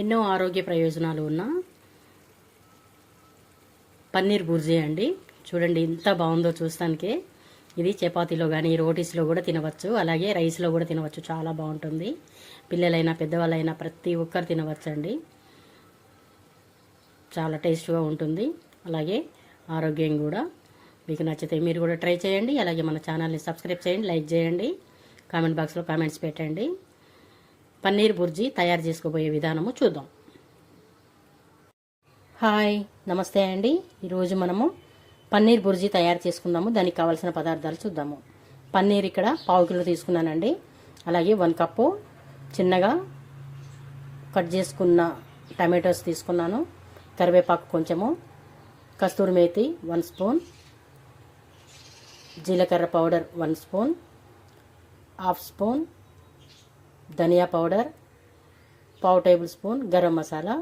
ఎన్నో ఆరోగ్య ప్రయోజనాలు ఉన్న పన్నీర్ బుర్జీ అండి. చూడండి ఎంత బాగుందో చూస్తానికి. ఇది చపాతీలో కానీ రోటీస్లో కూడా తినవచ్చు. అలాగే రైస్లో కూడా తినవచ్చు. చాలా బాగుంటుంది. పిల్లలైనా పెద్దవాళ్ళైనా ప్రతి ఒక్కరు తినవచ్చు అండి చాలా టేస్ట్గా ఉంటుంది. అలాగే ఆరోగ్యం కూడా మీకు నచ్చితే మీరు కూడా ట్రై చేయండి. అలాగే మన ఛానల్ని సబ్స్క్రైబ్ చేయండి లైక్ చేయండి. కామెంట్ బాక్స్లో కామెంట్స్ పెట్టండి. పన్నీర్ బుర్జీ తయారు చేసుకోబోయే విధానము చూద్దాం. హాయ్ నమస్తే అండి. ఈరోజు మనము పన్నీర్ బుర్జీ తయారు చేసుకుందాము. దానికి కావాల్సిన పదార్థాలు చూద్దాము. పన్నీర్ ఇక్కడ పావు కిలో తీసుకున్నానండి. అలాగే వన్ కప్పు చిన్నగా కట్ చేసుకున్న టమాటోస్ తీసుకున్నాను. కరివేపాకు కొంచెము కస్తూరి మేతి వన్ స్పూన్ జీలకర్ర powder one spoon half spoon ధనియా పౌడర్ పావు tablespoon garam masala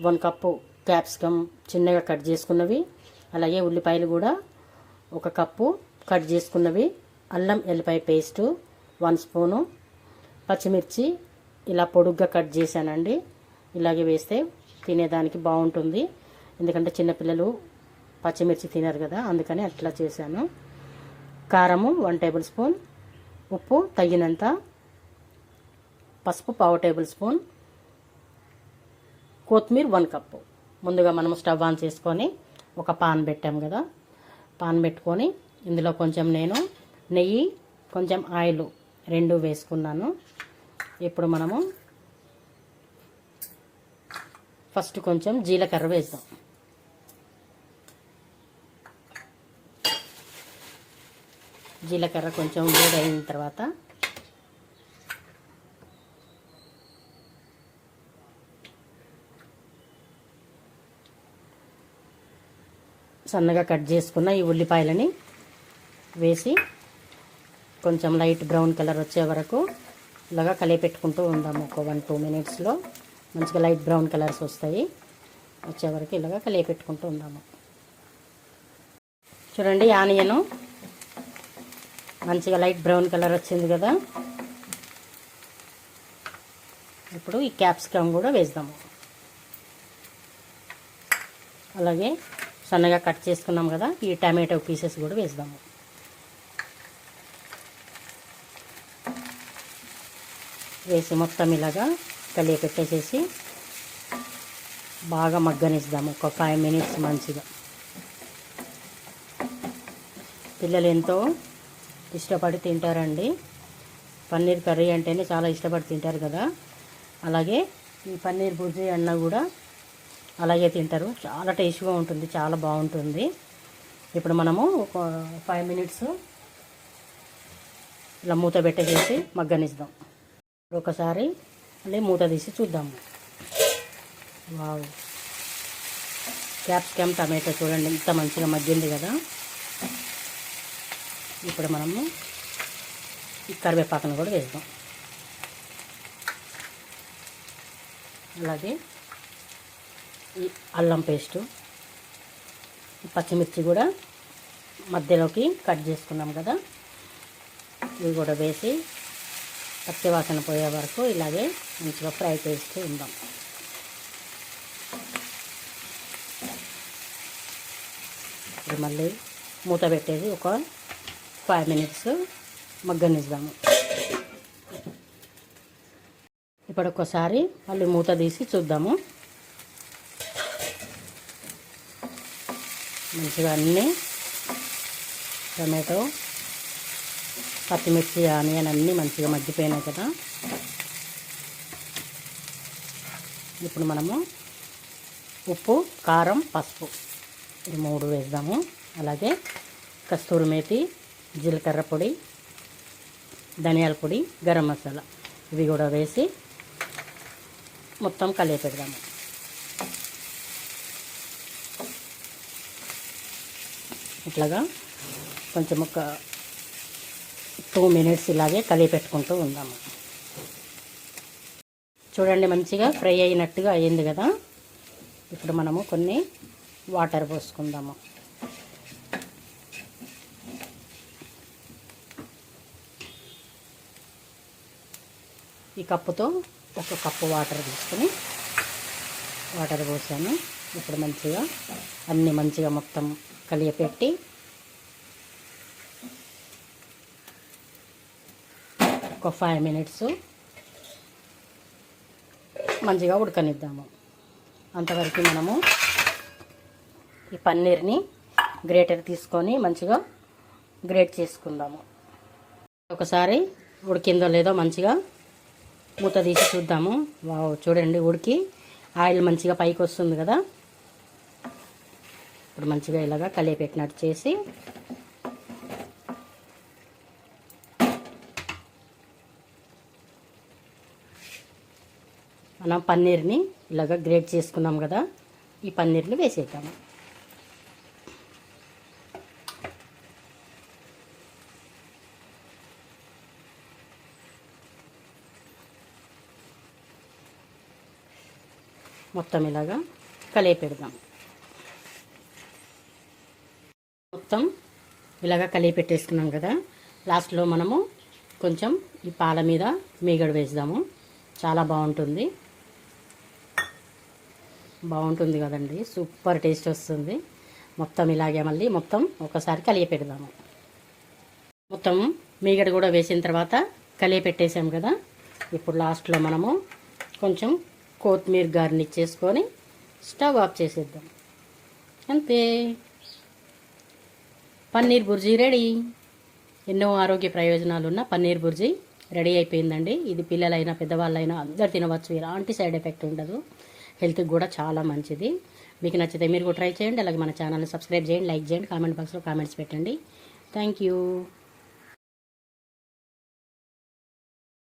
one cup capsicum చిన్నగా కట్ చేసుకున్నవి అలాగే ఉల్లిపాయలు కూడా ఒక కప్పు కట్ చేసుకున్నవి అల్లం ఎల్లిపాయ పేస్టు వన్ స్పూను పచ్చిమిర్చి ఇలా పొడుగ్గా కట్ చేశానండి. ఇలాగే వేస్తే తినేదానికి బాగుంటుంది. ఎందుకంటే చిన్నపిల్లలు పచ్చిమిర్చి తినరు కదా అందుకని అట్లా చేశాను. కారము వన్ టేబుల్ స్పూన్ ఉప్పు తగినంత పసుపు పావు టేబుల్ స్పూన్ కొత్తిమీర వన్ కప్పు. ముందుగా మనం స్టవ్ ఆన్ చేసుకొని ఒక పాన్ పెట్టాం కదా పాన్ పెట్టుకొని ఇందులో కొంచెం నేను నెయ్యి కొంచెం ఆయిల్ రెండు వేసుకున్నాను. ఇప్పుడు మనము ఫస్ట్ కొంచెం జీలకర్ర వేద్దాం. జీలకర్ర కొంచెం వేడైన తర్వాత సన్నగా కట్ చేసుకున్న ఈ ఉల్లిపాయలని వేసి కొంచెం లైట్ బ్రౌన్ కలర్ వచ్చే వరకు ఇలాగా కలిపెట్టుకుంటూ ఉందాము. ఒక వన్ టూ మినిట్స్లో మంచిగా లైట్ బ్రౌన్ కలర్స్ వస్తాయి. వచ్చే వరకు ఇలాగా కలిపెట్టుకుంటూ ఉందాము. చూడండి ఆనియను మంచిగా లైట్ బ్రౌన్ కలర్ వచ్చింది కదా. ఇప్పుడు ఈ క్యాప్సికమ్ కూడా వేద్దాము. అలాగే సన్నగా కట్ చేసుకున్నాం కదా ఈ టమాటో పీసెస్ కూడా వేసుదాము. వేసి మొత్తం ఇలాగా కలియ పెట్టేసేసి బాగా మగ్గనిస్తాము ఒక ఫైవ్ మినిట్స్ మంచిగా. పిల్లలు ఎంతో ఇష్టపడి తింటారండి. పన్నీర్ కర్రీ అంటేనే చాలా ఇష్టపడి తింటారు కదా. అలాగే ఈ పన్నీర్ బుర్జీ అన్న కూడా అలాగే తింటారు. చాలా టేస్ట్గా ఉంటుంది. చాలా బాగుంటుంది. ఇప్పుడు మనము ఒక ఫైవ్ మినిట్స్ ఇలా మూత పెట్టేసేసి మగ్గనిద్దాం. ఒకసారి మళ్ళీ మూత తీసి చూద్దాము వావ్. క్యాప్సికమ్ టమాటో చూడండి. ఇంత మంచిగా మగ్గింది కదా. ఇప్పుడు మనము ఈ కరివేపాకును కూడా వేద్దాం. అలాగే ఈ అల్లం పేస్టు పచ్చిమిర్చి కూడా మధ్యలోకి కట్ చేసుకున్నాం కదా. ఇవి కూడా వేసి పచ్చి వాసన పోయే వరకు ఇలాగే మంచిగా ఫ్రై చేస్తూ ఉందాం. ఇప్పుడు మళ్ళీ మూత పెట్టేది ఒక ఫైవ్ మినిట్స్ మగ్గనిద్దాము. ఇప్పుడు ఒకసారి మళ్ళీ మూత తీసి చూద్దాము. మంచిగా అన్నీ టమాటో పచ్చిమిర్చి ఆనియన్ అన్నీ మంచిగా మగ్గిపోయినాయి కదా. ఇప్పుడు మనము ఉప్పు కారం పసుపు ఈ మూడు వేద్దాము. అలాగే కస్తూరి మేతి జీలకర్ర పొడి ధనియాల పొడి గరం మసాలా ఇవి కూడా వేసి మొత్తం కలిపి పెడదాము ఇట్లాగా కొంచెం ఒక టూ మినిట్స్ ఇలాగే కలిపి పెట్టుకుంటూ ఉందాము. చూడండి మంచిగా ఫ్రై అయినట్టుగా అయ్యింది కదా. ఇప్పుడు మనము కొన్ని వాటర్ పోసుకుందాము. ఈ కప్పుతో ఒక కప్పు వాటర్ తీసుకుని వాటర్ పోసాను. ఇప్పుడు మంచిగా అన్నీ మంచిగా మొత్తం కలియపెట్టి ఒక ఫైవ్ మినిట్స్ మంచిగా ఉడకనిద్దాము. అంతవరకు మనము ఈ పన్నీర్ని గ్రేటర్ తీసుకొని మంచిగా గ్రేట్ చేసుకుందాము. ఒకసారి ఉడికిందో లేదో మంచిగా మూత తీసి చూద్దాము. వావ్ చూడండి ఉడికి ఆయిల్ మంచిగా పైకి వస్తుంది కదా. ఇప్పుడు మంచిగా ఇలాగా కలియపెట్టినట్టు చేసి మనం పన్నీర్ని ఇలాగ గ్రేట్ చేసుకున్నాం కదా ఈ పన్నీర్ని వేసేద్దాము. మొత్తం ఇలాగా కలియపెడదాం. మొత్తం ఇలాగా కలియపెట్టేసుకున్నాం కదా. లాస్ట్లో మనము కొంచెం ఈ పాల మీద మీగడ వేద్దాము. చాలా బాగుంటుంది. బాగుంటుంది కదండి. సూపర్ టేస్ట్ వస్తుంది. మొత్తం ఇలాగే మళ్ళీ మొత్తం ఒకసారి కలియపెడదాము మొత్తం మీగడ కూడా వేసిన తర్వాత కలియపెట్టేసాం కదా. ఇప్పుడు లాస్ట్లో మనము కొంచెం కొత్తిమీర గార్నిష్ చేసుకొని స్టవ్ ఆఫ్ చేసేద్దాం. అంతే. పన్నీర్ బుర్జీ రెడీ. ఎన్నో ఆరోగ్య ప్రయోజనాలు ఉన్న పన్నీర్ బుర్జీ రెడీ అయిపోయిందండి. ఇది పిల్లలైనా పెద్దవాళ్ళైనా అందరు తినవచ్చు. ఎలాంటి సైడ్ ఎఫెక్ట్ ఉండదు. హెల్త్కి కూడా చాలా మంచిది. మీకు నచ్చితే మీరు కూడా ట్రై చేయండి. అలాగే మన ఛానల్ని సబ్స్క్రైబ్ చేయండి లైక్ చేయండి కామెంట్ బాక్స్లో కామెంట్స్ పెట్టండి. Thank you.